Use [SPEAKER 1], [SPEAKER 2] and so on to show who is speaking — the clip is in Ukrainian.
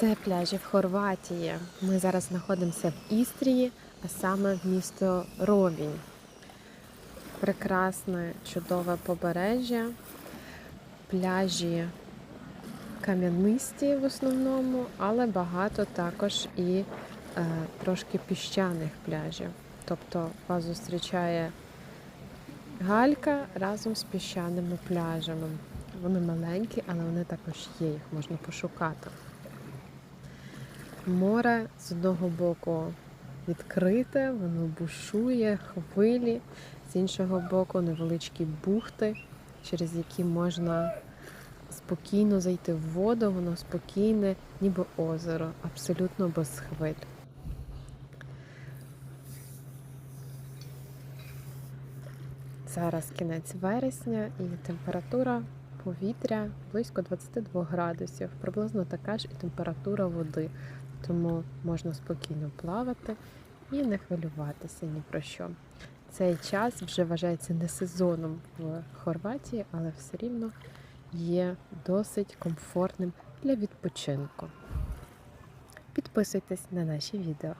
[SPEAKER 1] Це пляжі в Хорватії. Ми зараз знаходимося в Істрії, а саме в місто Ровінь. Прекрасне, чудове побережжя, пляжі кам'янисті в основному, але багато також і е, трошки піщаних пляжів. Тобто вас зустрічає галька разом з піщаними пляжами. Вони маленькі, але вони також є, їх можна пошукати. Море з одного боку відкрите, воно бушує, хвилі, з іншого боку невеличкі бухти, через які можна спокійно зайти в воду, воно спокійне, ніби озеро, абсолютно без хвиль. Зараз кінець вересня і температура повітря близько 22 градусів, приблизно така ж і температура води, тому можна спокійно плавати і не хвилюватися ні про що. Цей час вже вважається не сезоном в Хорватії, але все рівно є досить комфортним для відпочинку. Підписуйтесь на наші відео.